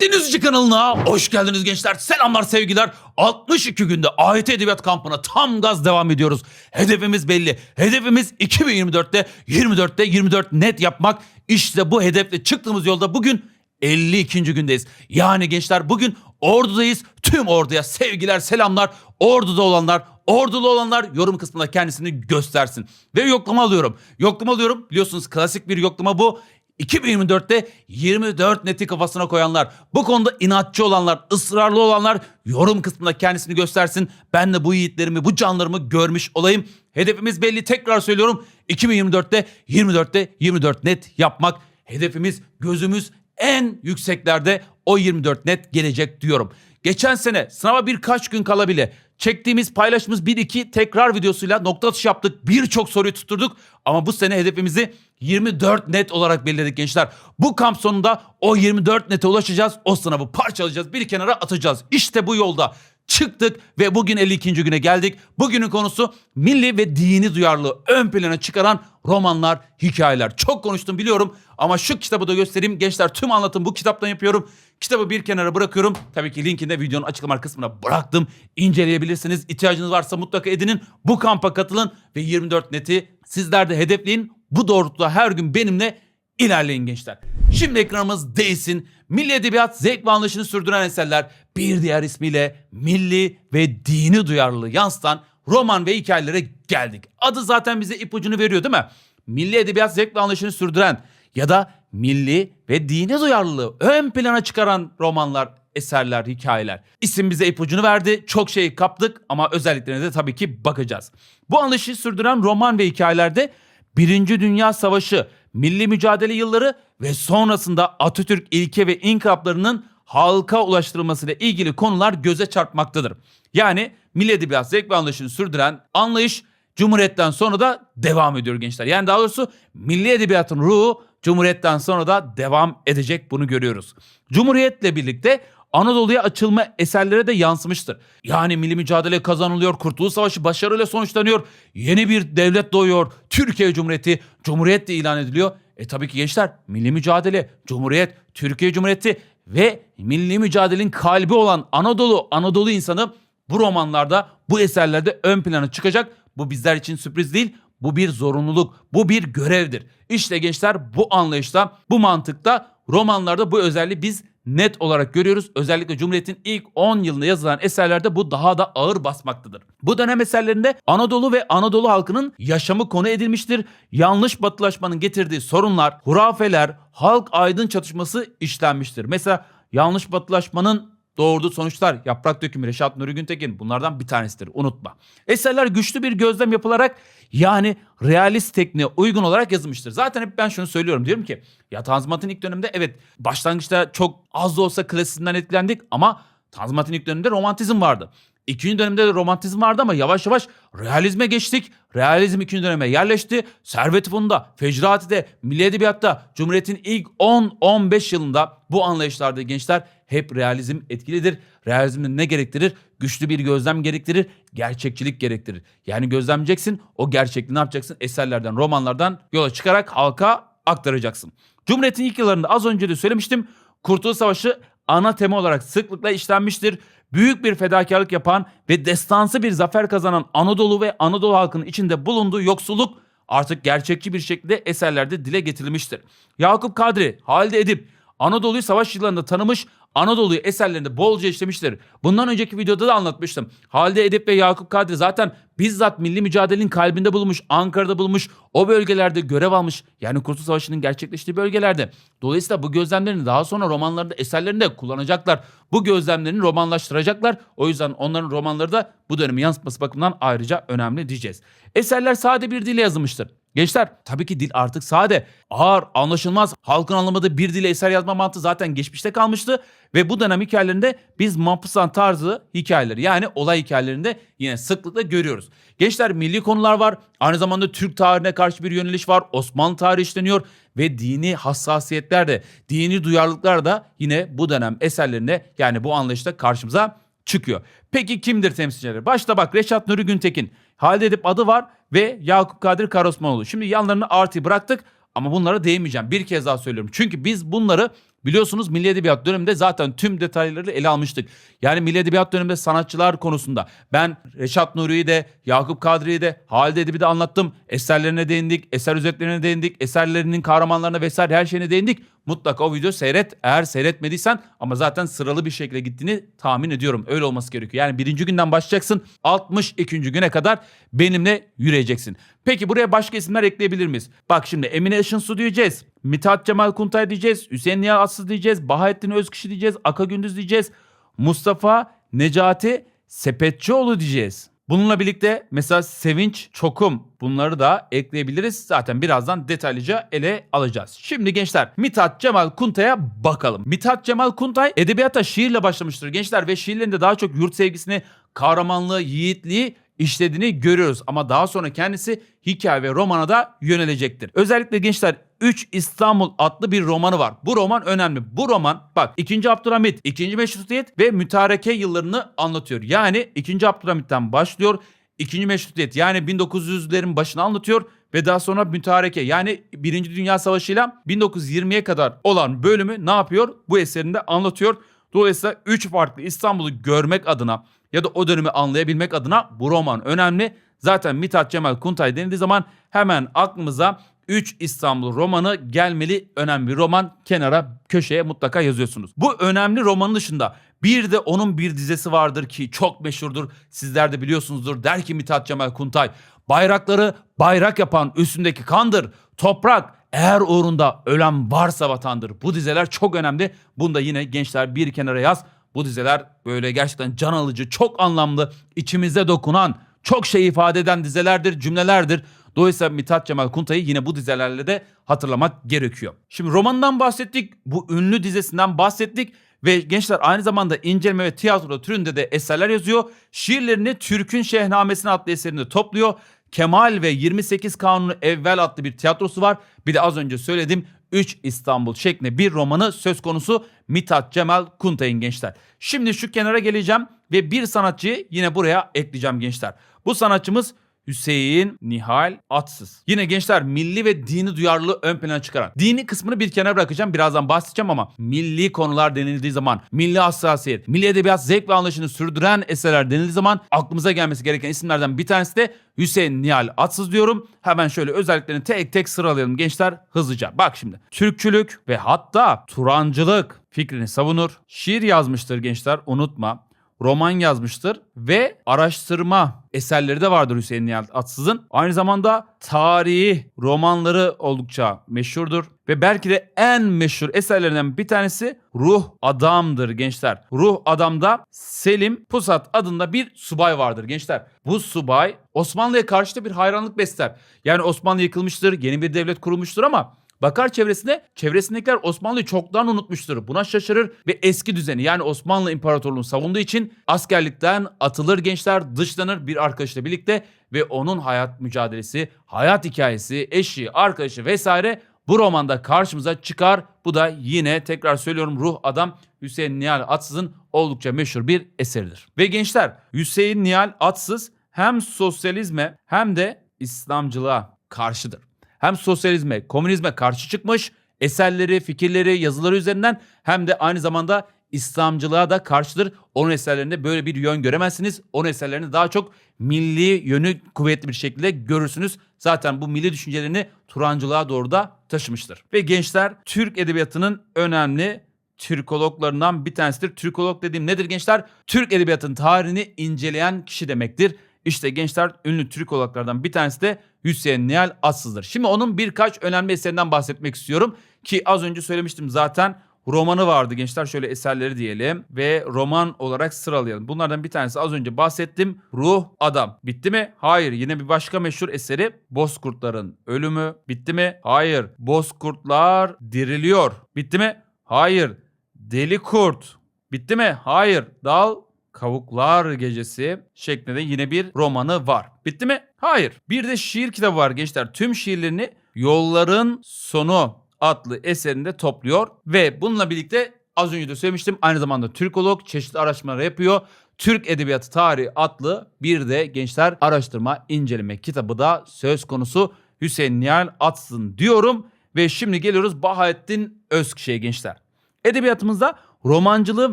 Denizci kanalına hoş geldiniz gençler. Selamlar sevgiler. 62 günde AYT Edebiyat Kampı'na tam gaz devam ediyoruz. Hedefimiz belli. Hedefimiz 2024'te 24'te 24 net yapmak. İşte bu hedefle çıktığımız yolda bugün 52. gündeyiz. Yani gençler bugün ordudayız. Tüm orduya sevgiler, selamlar. Orduda olanlar, ordulu olanlar yorum kısmında kendisini göstersin. Ve yoklama alıyorum. Yoklama alıyorum. Biliyorsunuz klasik bir yoklama bu. 2024'te 24 neti kafasına koyanlar, bu konuda inatçı olanlar, ısrarlı olanlar yorum kısmında kendisini göstersin. Ben de bu yiğitlerimi, bu canlarımı görmüş olayım. Hedefimiz belli tekrar söylüyorum. 2024'te 24'te 24 net yapmak. Hedefimiz gözümüz en yükseklerde o 24 net gelecek diyorum. Geçen sene sınava birkaç gün kala bile çektiğimiz paylaşımız 1-2 tekrar videosuyla nokta atışı yaptık. Birçok soruyu tutturduk ama bu sene hedefimizi 24 net olarak belirledik gençler. Bu kamp sonunda o 24 nete ulaşacağız. O sınavı parçalayacağız. Bir kenara atacağız. İşte bu yolda çıktık ve bugün 52. güne geldik. Bugünün konusu milli ve dini duyarlılığı ön plana çıkaran romanlar, hikayeler. Çok konuştum biliyorum ama şu kitabı da göstereyim. Gençler tüm anlatım bu kitaptan yapıyorum. Kitabı bir kenara bırakıyorum. Tabii ki linkini de videonun açıklama kısmına bıraktım. İnceleyebilirsiniz. İhtiyacınız varsa mutlaka edinin. Bu kampa katılın ve 24 neti sizler de hedefleyin. Bu doğrultuda her gün benimle ilerleyin gençler. Şimdi ekranımız değilsin. Milli Edebiyat zevk ve anlayışını sürdüren eserler bir diğer ismiyle milli ve dini duyarlılığı yansıtan roman ve hikayelere geldik. Adı zaten bize ipucunu veriyor değil mi? Milli Edebiyat zevk ve anlayışını sürdüren ya da milli ve dini duyarlılığı ön plana çıkaran romanlar, eserler, hikayeler. İsim bize ipucunu verdi. Çok şey kaptık ama özelliklerine de tabii ki bakacağız. Bu anlayışı sürdüren roman ve hikayelerde Birinci Dünya Savaşı, milli mücadele yılları ve sonrasında Atatürk ilke ve inkılaplarının halka ulaştırılmasıyla ilgili konular göze çarpmaktadır. Yani milli edebiyat zevk ve anlayışını sürdüren anlayış Cumhuriyet'ten sonra da devam ediyor gençler. Yani daha doğrusu milli edebiyatın ruhu Cumhuriyet'ten sonra da devam edecek bunu görüyoruz. Cumhuriyet'le birlikte Anadolu'ya açılma eserlere de yansımıştır. Yani milli mücadele kazanılıyor, Kurtuluş Savaşı başarıyla sonuçlanıyor, yeni bir devlet doğuyor, Türkiye Cumhuriyeti, Cumhuriyet de ilan ediliyor. E tabii ki gençler milli mücadele, Cumhuriyet, Türkiye Cumhuriyeti ve milli mücadelenin kalbi olan Anadolu, Anadolu insanı bu romanlarda, bu eserlerde ön plana çıkacak. Bu bizler için sürpriz değil, bu bir zorunluluk, bu bir görevdir. İşte gençler bu anlayışta, bu mantıkta romanlarda bu özelliği biz net olarak görüyoruz. Özellikle Cumhuriyet'in ilk 10 yılında yazılan eserlerde bu daha da ağır basmaktadır. Bu dönem eserlerinde Anadolu ve Anadolu halkının yaşamı konu edilmiştir. Yanlış batılaşmanın getirdiği sorunlar, hurafeler, halk aydın çatışması işlenmiştir. Mesela yanlış batılaşmanın doğurduğu sonuçlar Yaprak Dökümü Reşat Nuri Güntekin bunlardan bir tanesidir unutma. Eserler güçlü bir gözlem yapılarak yani realist tekniğe uygun olarak yazılmıştır. Zaten hep ben şunu söylüyorum diyorum ki ya Tanzimat'ın ilk döneminde evet başlangıçta çok az da olsa klasisinden etkilendik ama Tanzimat'ın ilk döneminde romantizm vardı. İkinci dönemde de romantizm vardı ama yavaş yavaş realizme geçtik. Realizm ikinci döneme yerleşti. Servet Funda, Fecrati'de, Milli Edebiyat'ta, Cumhuriyet'in ilk 10-15 yılında bu anlayışlarda gençler hep realizm etkilidir. Realizm ne gerektirir? Güçlü bir gözlem gerektirir, gerçekçilik gerektirir. Yani gözlemleyeceksin, o gerçekliği ne yapacaksın? Eserlerden, romanlardan yola çıkarak halka aktaracaksın. Cumhuriyet'in ilk yıllarında az önce de söylemiştim. Kurtuluş Savaşı ana tema olarak sıklıkla işlenmiştir. Büyük bir fedakarlık yapan ve destansı bir zafer kazanan Anadolu ve Anadolu halkının içinde bulunduğu yoksulluk artık gerçekçi bir şekilde eserlerde dile getirilmiştir. Yakup Kadri, Halide Edip Anadolu'yu savaş yıllarında tanımış, Anadolu'yu eserlerinde bolca işlemiştir. Bundan önceki videoda da anlatmıştım. Halide Edip ve Yakup Kadri zaten bizzat milli mücadelenin kalbinde bulunmuş, Ankara'da bulunmuş, o bölgelerde görev almış. Yani Kurtuluş Savaşı'nın gerçekleştiği bölgelerde. Dolayısıyla bu gözlemlerini daha sonra romanlarında, eserlerinde kullanacaklar. Bu gözlemlerini romanlaştıracaklar. O yüzden onların romanları da bu dönemi yansıtması bakımından ayrıca önemli diyeceğiz. Eserler sade bir dille yazılmıştır. Gençler tabii ki dil artık sade, ağır, anlaşılmaz, halkın anlamadığı bir dile eser yazma mantığı zaten geçmişte kalmıştı. Ve bu dönem hikayelerinde biz Maupassant tarzı hikayeleri yani olay hikayelerinde yine sıklıkla görüyoruz. Gençler milli konular var, aynı zamanda Türk tarihine karşı bir yöneliş var, Osmanlı tarihi işleniyor ve dini hassasiyetler de, dini duyarlılıklar da yine bu dönem eserlerinde yani bu anlayışta karşımıza çıkıyor. Peki kimdir temsilcileri? Başta bak Reşat Nuri Güntekin, Halide Edip adı var ve Yakup Kadir Karosmanoğlu. Şimdi yanlarını artı bıraktık ama bunlara değinmeyeceğim. Bir kez daha söylüyorum. Çünkü biz bunları Biliyorsunuz Milli Edebiyat döneminde zaten tüm detayları ele almıştık. Yani Milli Edebiyat döneminde sanatçılar konusunda ben Reşat Nuri'yi de, Yakup Kadri'yi de, Halide Edip'i de anlattım. Eserlerine değindik, eser özetlerine değindik, eserlerinin kahramanlarına vesaire her şeyine değindik. Mutlaka o videoyu seyret. Eğer seyretmediysen ama zaten sıralı bir şekilde gittiğini tahmin ediyorum. Öyle olması gerekiyor. Yani birinci günden başlayacaksın. 62. güne kadar benimle yürüyeceksin. Peki buraya başka isimler ekleyebilir miyiz? Bak şimdi Emine Işınsu diyeceğiz. Mithat Cemal Kuntay diyeceğiz. Hüseyin Nihat Atsız diyeceğiz. Bahattin Özkişi diyeceğiz. Aka Gündüz diyeceğiz. Mustafa Necati Sepetçioğlu diyeceğiz. Bununla birlikte mesela Sevinç Çokum bunları da ekleyebiliriz. Zaten birazdan detaylıca ele alacağız. Şimdi gençler Mithat Cemal Kuntay'a bakalım. Mithat Cemal Kuntay edebiyata şiirle başlamıştır gençler ve şiirlerinde daha çok yurt sevgisini, kahramanlığı, yiğitliği işlediğini görüyoruz. Ama daha sonra kendisi hikaye ve romana da yönelecektir. Özellikle gençler 3 İstanbul adlı bir romanı var. Bu roman önemli. Bu roman bak 2. Abdülhamit, 2. Meşrutiyet ve mütareke yıllarını anlatıyor. Yani 2. Abdülhamit'ten başlıyor. 2. Meşrutiyet yani 1900'lerin başını anlatıyor ve daha sonra mütareke yani 1. Dünya Savaşı ile 1920'ye kadar olan bölümü ne yapıyor? Bu eserinde anlatıyor. Dolayısıyla 3 farklı İstanbul'u görmek adına ya da o dönemi anlayabilmek adına bu roman önemli. Zaten Mithat Cemal Kuntay denildiği zaman hemen aklımıza 3 İstanbul romanı gelmeli önemli roman kenara köşeye mutlaka yazıyorsunuz. Bu önemli romanın dışında bir de onun bir dizesi vardır ki çok meşhurdur. Sizler de biliyorsunuzdur. Der ki Mithat Cemal Kuntay bayrakları bayrak yapan üstündeki kandır. Toprak eğer uğrunda ölen varsa vatandır. Bu dizeler çok önemli. Bunu da yine gençler bir kenara yaz. Bu dizeler böyle gerçekten can alıcı, çok anlamlı, içimize dokunan, çok şey ifade eden dizelerdir, cümlelerdir. Dolayısıyla Mithat Cemal Kuntay'ı yine bu dizelerle de hatırlamak gerekiyor. Şimdi romandan bahsettik, bu ünlü dizesinden bahsettik ve gençler aynı zamanda inceleme ve tiyatro türünde de eserler yazıyor. Şiirlerini Türk'ün Şehnamesini adlı eserinde topluyor. Kemal ve 28 Kanunu Evvel adlı bir tiyatrosu var. Bir de az önce söyledim 3 İstanbul şeklinde bir romanı söz konusu Mithat Cemal Kuntay'ın gençler. Şimdi şu kenara geleceğim ve bir sanatçıyı yine buraya ekleyeceğim gençler. Bu sanatçımız Hüseyin Nihal Atsız. Yine gençler milli ve dini duyarlılığı ön plana çıkaran. Dini kısmını bir kenara bırakacağım. Birazdan bahsedeceğim ama milli konular denildiği zaman, milli hassasiyet, milli edebiyat zevk ve anlayışını sürdüren eserler denildiği zaman aklımıza gelmesi gereken isimlerden bir tanesi de Hüseyin Nihal Atsız diyorum. Hemen şöyle özelliklerini tek tek sıralayalım gençler hızlıca. Bak şimdi. Türkçülük ve hatta Turancılık fikrini savunur. Şiir yazmıştır gençler unutma roman yazmıştır ve araştırma eserleri de vardır Hüseyin Nihat Atsız'ın. Aynı zamanda tarihi romanları oldukça meşhurdur ve belki de en meşhur eserlerinden bir tanesi Ruh Adam'dır gençler. Ruh Adam'da Selim Pusat adında bir subay vardır gençler. Bu subay Osmanlı'ya karşı da bir hayranlık besler. Yani Osmanlı yıkılmıştır, yeni bir devlet kurulmuştur ama Bakar çevresine, çevresindekiler Osmanlı'yı çoktan unutmuştur. Buna şaşırır ve eski düzeni yani Osmanlı İmparatorluğu'nu savunduğu için askerlikten atılır gençler, dışlanır bir arkadaşla birlikte ve onun hayat mücadelesi, hayat hikayesi, eşi, arkadaşı vesaire bu romanda karşımıza çıkar. Bu da yine tekrar söylüyorum Ruh Adam Hüseyin Nihal Atsız'ın oldukça meşhur bir eseridir. Ve gençler Hüseyin Nihal Atsız hem sosyalizme hem de İslamcılığa karşıdır hem sosyalizme, komünizme karşı çıkmış, eserleri, fikirleri, yazıları üzerinden hem de aynı zamanda İslamcılığa da karşıdır. Onun eserlerinde böyle bir yön göremezsiniz. Onun eserlerinde daha çok milli yönü kuvvetli bir şekilde görürsünüz. Zaten bu milli düşüncelerini Turancılığa doğru da taşımıştır. Ve gençler Türk edebiyatının önemli Türkologlarından bir tanesidir. Türkolog dediğim nedir gençler? Türk edebiyatının tarihini inceleyen kişi demektir. İşte gençler ünlü Türkologlardan bir tanesi de Hüseyin Nihal Atsız'dır. Şimdi onun birkaç önemli eserinden bahsetmek istiyorum. Ki az önce söylemiştim zaten romanı vardı gençler şöyle eserleri diyelim ve roman olarak sıralayalım. Bunlardan bir tanesi az önce bahsettim Ruh Adam. Bitti mi? Hayır. Yine bir başka meşhur eseri Bozkurtların Ölümü. Bitti mi? Hayır. Bozkurtlar diriliyor. Bitti mi? Hayır. Deli Kurt. Bitti mi? Hayır. Dal Kavuklar Gecesi şeklinde yine bir romanı var. Bitti mi? Hayır. Bir de şiir kitabı var gençler. Tüm şiirlerini Yolların Sonu adlı eserinde topluyor ve bununla birlikte az önce de söylemiştim aynı zamanda Türkolog çeşitli araştırmalar yapıyor. Türk Edebiyatı Tarihi adlı bir de gençler araştırma inceleme kitabı da söz konusu Hüseyin Nihal Atsın diyorum ve şimdi geliyoruz Bahattin Özkiş'e gençler. Edebiyatımızda romancılığı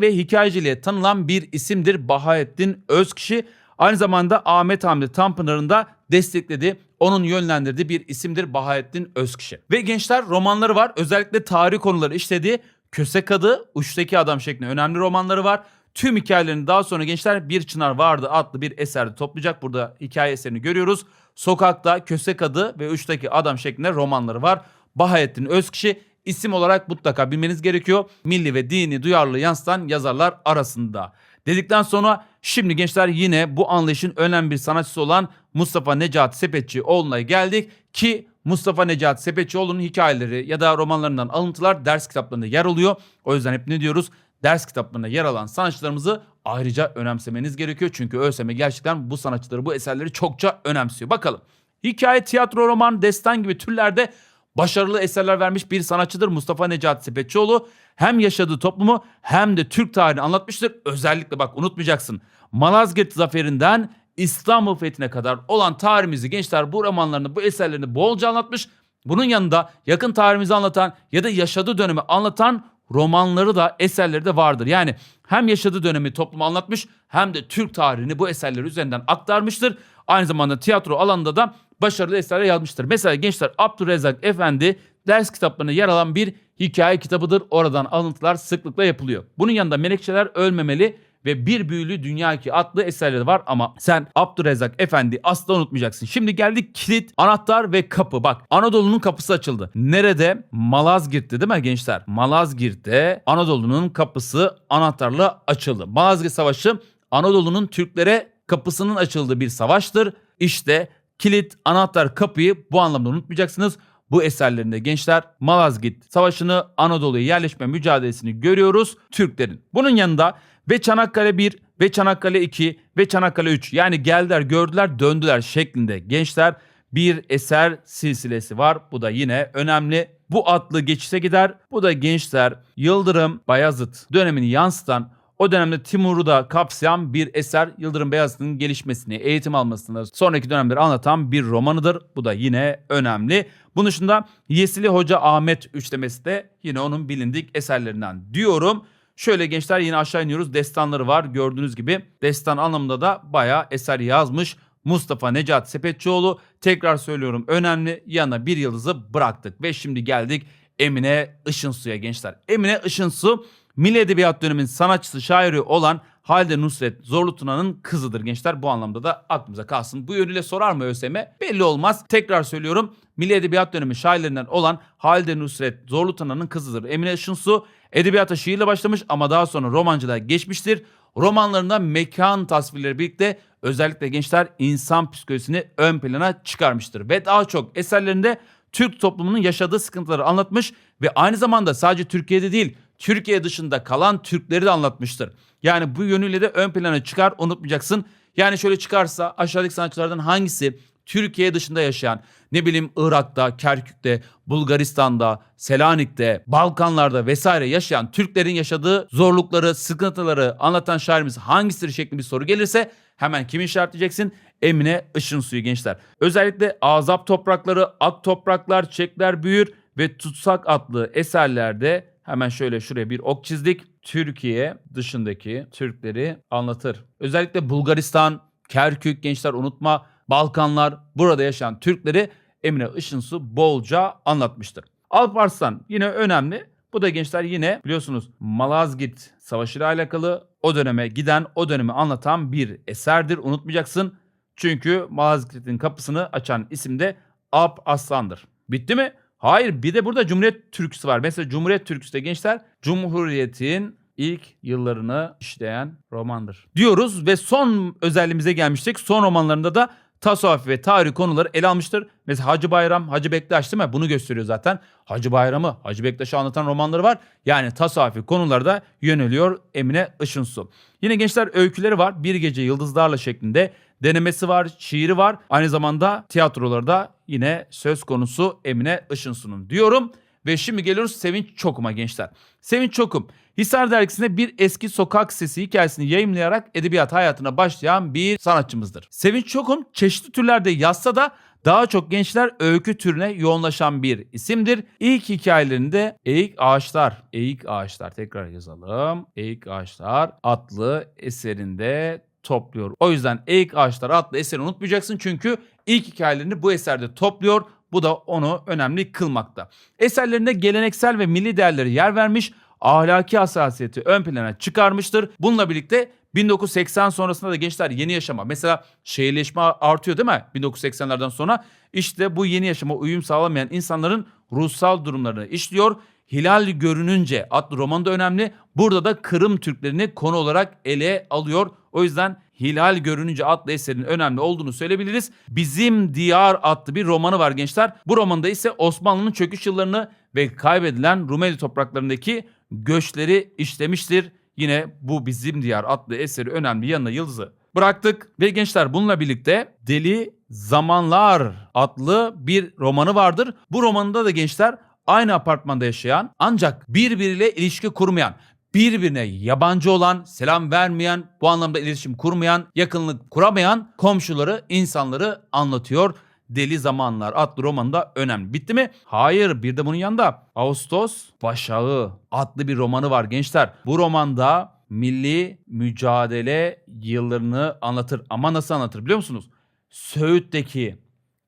ve hikayeciliğe tanınan bir isimdir Bahattin Özkişi. Aynı zamanda Ahmet Hamdi Tanpınar'ın da desteklediği, onun yönlendirdiği bir isimdir Bahattin Özkişi. Ve gençler romanları var. Özellikle tarih konuları işlediği Köse Kadı, Uçtaki Adam şeklinde önemli romanları var. Tüm hikayelerini daha sonra gençler Bir Çınar Vardı adlı bir eserde toplayacak. Burada hikaye eserini görüyoruz. Sokakta, Köse Kadı ve Uçtaki Adam şeklinde romanları var. Bahattin Özkişi isim olarak mutlaka bilmeniz gerekiyor. Milli ve dini duyarlılığı yansıtan yazarlar arasında. Dedikten sonra şimdi gençler yine bu anlayışın önemli bir sanatçısı olan Mustafa Necati Sepetçioğlu'na geldik ki Mustafa Necati Sepetçioğlu'nun hikayeleri ya da romanlarından alıntılar ders kitaplarında yer alıyor. O yüzden hep ne diyoruz? Ders kitaplarında yer alan sanatçılarımızı ayrıca önemsemeniz gerekiyor. Çünkü ÖSYM gerçekten bu sanatçıları, bu eserleri çokça önemsiyor. Bakalım. Hikaye, tiyatro, roman, destan gibi türlerde başarılı eserler vermiş bir sanatçıdır Mustafa Necati Sepetçioğlu. Hem yaşadığı toplumu hem de Türk tarihini anlatmıştır. Özellikle bak unutmayacaksın. Malazgirt zaferinden İstanbul fethine kadar olan tarihimizi gençler bu romanlarını, bu eserlerini bolca anlatmış. Bunun yanında yakın tarihimizi anlatan ya da yaşadığı dönemi anlatan romanları da eserleri de vardır. Yani hem yaşadığı dönemi topluma anlatmış hem de Türk tarihini bu eserleri üzerinden aktarmıştır. Aynı zamanda tiyatro alanında da başarılı eserler yazmıştır. Mesela gençler Abdurrezzak Efendi ders kitaplarında yer alan bir hikaye kitabıdır. Oradan alıntılar sıklıkla yapılıyor. Bunun yanında Melekçeler Ölmemeli ve Bir Büyülü Dünya Ki adlı eserleri var ama sen Abdurrezzak Efendi asla unutmayacaksın. Şimdi geldik kilit, anahtar ve kapı. Bak Anadolu'nun kapısı açıldı. Nerede? Malazgirt'te değil mi gençler? Malazgirt'te Anadolu'nun kapısı anahtarla açıldı. Malazgirt Savaşı Anadolu'nun Türklere kapısının açıldığı bir savaştır. İşte kilit, anahtar, kapıyı bu anlamda unutmayacaksınız. Bu eserlerinde gençler Malazgirt Savaşı'nı Anadolu'ya yerleşme mücadelesini görüyoruz Türklerin. Bunun yanında ve Çanakkale 1 ve Çanakkale 2 ve Çanakkale 3 yani geldiler gördüler döndüler şeklinde gençler bir eser silsilesi var. Bu da yine önemli. Bu atlı geçişe gider. Bu da gençler Yıldırım Bayazıt dönemini yansıtan o dönemde Timur'u da kapsayan bir eser Yıldırım Beyazıt'ın gelişmesini, eğitim almasını, sonraki dönemleri anlatan bir romanıdır. Bu da yine önemli. Bunun dışında Yesili Hoca Ahmet üçlemesi de yine onun bilindik eserlerinden diyorum. Şöyle gençler yine aşağı iniyoruz. Destanları var. Gördüğünüz gibi destan anlamında da bayağı eser yazmış. Mustafa Necati Sepetçioğlu tekrar söylüyorum önemli yanına bir yıldızı bıraktık ve şimdi geldik Emine Işınsu'ya gençler. Emine Işınsu Milli Edebiyat döneminin sanatçısı şairi olan Halide Nusret Zorlu Tuna'nın kızıdır gençler. Bu anlamda da aklımıza kalsın. Bu yönüyle sorar mı ÖSYM? Belli olmaz. Tekrar söylüyorum. Milli Edebiyat dönemi şairlerinden olan Halide Nusret Zorlu Tuna'nın kızıdır. Emine Işınsu edebiyata şiirle başlamış ama daha sonra romancılığa geçmiştir. Romanlarında mekan tasvirleri birlikte özellikle gençler insan psikolojisini ön plana çıkarmıştır. Ve daha çok eserlerinde Türk toplumunun yaşadığı sıkıntıları anlatmış ve aynı zamanda sadece Türkiye'de değil Türkiye dışında kalan Türkleri de anlatmıştır. Yani bu yönüyle de ön plana çıkar unutmayacaksın. Yani şöyle çıkarsa aşağıdaki sanatçılardan hangisi Türkiye dışında yaşayan ne bileyim Irak'ta, Kerkük'te, Bulgaristan'da, Selanik'te, Balkanlarda vesaire yaşayan Türklerin yaşadığı zorlukları, sıkıntıları anlatan şairimiz hangisidir şeklinde bir soru gelirse hemen kimi işaretleyeceksin? Emine Işınsu'yu gençler. Özellikle Azap Toprakları, Ak Topraklar, Çekler Büyür ve Tutsak adlı eserlerde hemen şöyle şuraya bir ok çizdik. Türkiye dışındaki Türkleri anlatır. Özellikle Bulgaristan, Kerkük gençler unutma, Balkanlar burada yaşayan Türkleri Emine Işınsu bolca anlatmıştır. Alparslan yine önemli. Bu da gençler yine biliyorsunuz Malazgirt Savaşı ile alakalı o döneme giden, o dönemi anlatan bir eserdir. Unutmayacaksın. Çünkü Malazgirt'in kapısını açan isim de Alp Aslan'dır. Bitti mi? Hayır bir de burada Cumhuriyet Türküsü var. Mesela Cumhuriyet Türküsü de gençler Cumhuriyet'in ilk yıllarını işleyen romandır. Diyoruz ve son özelliğimize gelmiştik. Son romanlarında da tasavvuf ve tarih konuları ele almıştır. Mesela Hacı Bayram, Hacı Bektaş değil mi? Bunu gösteriyor zaten. Hacı Bayram'ı, Hacı Bektaş'ı anlatan romanları var. Yani tasavvufi konularda yöneliyor Emine Işınsu. Yine gençler öyküleri var. Bir Gece Yıldızlarla şeklinde denemesi var, şiiri var. Aynı zamanda tiyatrolarda yine söz konusu Emine Işınsu'nun diyorum. Ve şimdi geliyoruz Sevinç Çokum'a gençler. Sevinç Çokum, Hisar dergisinde bir eski sokak sesi hikayesini yayımlayarak edebiyat hayatına başlayan bir sanatçımızdır. Sevinç Çokum çeşitli türlerde yazsa da Daha çok gençler öykü türüne yoğunlaşan bir isimdir. İlk hikayelerinde Eğik Ağaçlar, Eğik Ağaçlar tekrar yazalım. Eğik Ağaçlar adlı eserinde topluyor. O yüzden Eğik Ağaçlar adlı eseri unutmayacaksın çünkü ilk hikayelerini bu eserde topluyor. Bu da onu önemli kılmakta. Eserlerinde geleneksel ve milli değerleri yer vermiş, ahlaki hassasiyeti ön plana çıkarmıştır. Bununla birlikte 1980 sonrasında da gençler yeni yaşama mesela şehirleşme artıyor değil mi 1980'lerden sonra işte bu yeni yaşama uyum sağlamayan insanların ruhsal durumlarını işliyor. Hilal Görününce adlı roman da önemli. Burada da Kırım Türklerini konu olarak ele alıyor. O yüzden Hilal Görününce adlı eserin önemli olduğunu söyleyebiliriz. Bizim Diyar adlı bir romanı var gençler. Bu romanda ise Osmanlı'nın çöküş yıllarını ve kaybedilen Rumeli topraklarındaki göçleri işlemiştir. Yine bu Bizim Diyar adlı eseri önemli yanına yıldızı bıraktık. Ve gençler bununla birlikte Deli Zamanlar adlı bir romanı vardır. Bu romanında da gençler aynı apartmanda yaşayan ancak birbiriyle ilişki kurmayan, birbirine yabancı olan, selam vermeyen, bu anlamda iletişim kurmayan, yakınlık kuramayan komşuları, insanları anlatıyor. Deli Zamanlar adlı romanında önemli. Bitti mi? Hayır bir de bunun yanında Ağustos Başağı adlı bir romanı var gençler. Bu romanda milli mücadele yıllarını anlatır. Ama nasıl anlatır biliyor musunuz? Söğüt'teki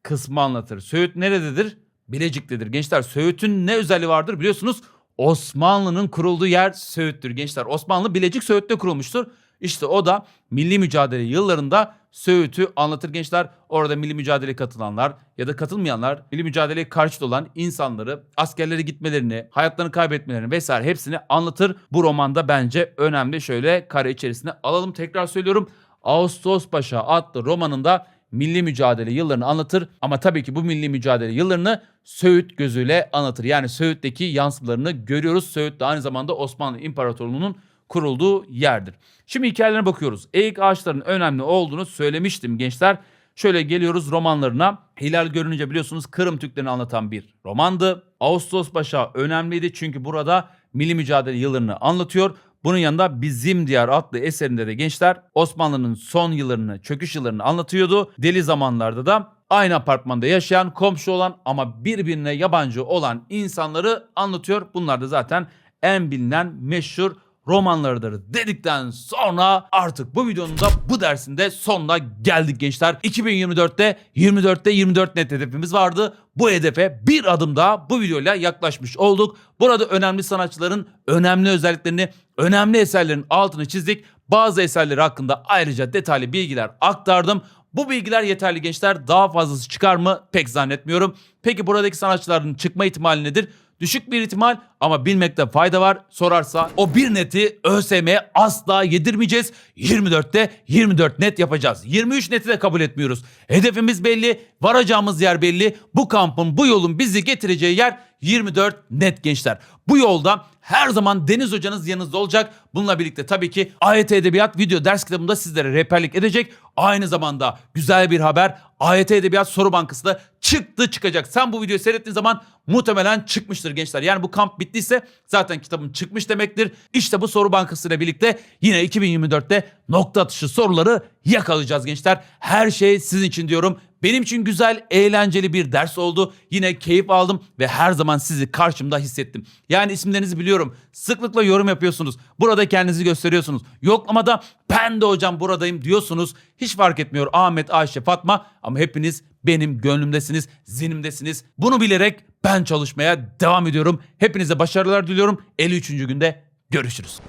kısmı anlatır. Söğüt nerededir? Bilecik'tedir. Gençler Söğüt'ün ne özelliği vardır biliyorsunuz? Osmanlı'nın kurulduğu yer Söğüt'tür gençler. Osmanlı Bilecik Söğüt'te kurulmuştur. İşte o da milli mücadele yıllarında Söğüt'ü anlatır gençler. Orada milli mücadeleye katılanlar ya da katılmayanlar, milli mücadeleye karşı olan insanları, askerlere gitmelerini, hayatlarını kaybetmelerini vesaire hepsini anlatır. Bu romanda bence önemli. Şöyle kare içerisine alalım. Tekrar söylüyorum. Ağustos Paşa adlı romanında milli mücadele yıllarını anlatır ama tabii ki bu milli mücadele yıllarını Söğüt gözüyle anlatır. Yani Söğüt'teki yansımalarını görüyoruz. Söğüt de aynı zamanda Osmanlı İmparatorluğu'nun kurulduğu yerdir. Şimdi hikayelerine bakıyoruz. Eğik ağaçların önemli olduğunu söylemiştim gençler. Şöyle geliyoruz romanlarına. Hilal görününce biliyorsunuz Kırım Türklerini anlatan bir romandı. Ağustos Paşa önemliydi çünkü burada milli mücadele yıllarını anlatıyor. Bunun yanında Bizim Diyar adlı eserinde de gençler Osmanlı'nın son yıllarını, çöküş yıllarını anlatıyordu. Deli zamanlarda da aynı apartmanda yaşayan, komşu olan ama birbirine yabancı olan insanları anlatıyor. Bunlar da zaten en bilinen meşhur romanlarıdır dedikten sonra artık bu videonun da bu dersinde sonuna geldik gençler. 2024'te 24'te 24 net hedefimiz vardı. Bu hedefe bir adım daha bu videoyla yaklaşmış olduk. Burada önemli sanatçıların önemli özelliklerini, önemli eserlerin altını çizdik. Bazı eserleri hakkında ayrıca detaylı bilgiler aktardım. Bu bilgiler yeterli gençler. Daha fazlası çıkar mı? Pek zannetmiyorum. Peki buradaki sanatçıların çıkma ihtimali nedir? Düşük bir ihtimal ama bilmekte fayda var. Sorarsa o bir neti ÖSYM'ye asla yedirmeyeceğiz. 24'te 24 net yapacağız. 23 neti de kabul etmiyoruz. Hedefimiz belli, varacağımız yer belli. Bu kampın, bu yolun bizi getireceği yer 24 net gençler. Bu yolda her zaman Deniz hocanız yanınızda olacak. Bununla birlikte tabii ki AYT Edebiyat video ders kitabında sizlere rehberlik edecek. Aynı zamanda güzel bir haber AYT Edebiyat Soru Bankası da çıktı çıkacak. Sen bu videoyu seyrettiğin zaman muhtemelen çıkmıştır gençler. Yani bu kamp bittiyse zaten kitabın çıkmış demektir. İşte bu soru bankası ile birlikte yine 2024'te nokta atışı soruları yakalayacağız gençler. Her şey sizin için diyorum. Benim için güzel, eğlenceli bir ders oldu. Yine keyif aldım ve her zaman sizi karşımda hissettim. Yani isimlerinizi biliyorum. Sıklıkla yorum yapıyorsunuz. Burada kendinizi gösteriyorsunuz. Yoklamada ben de hocam buradayım diyorsunuz. Hiç fark etmiyor Ahmet, Ayşe, Fatma ama hepiniz benim gönlümdesiniz, zihnimdesiniz. Bunu bilerek ben çalışmaya devam ediyorum. Hepinize başarılar diliyorum. 53. günde görüşürüz.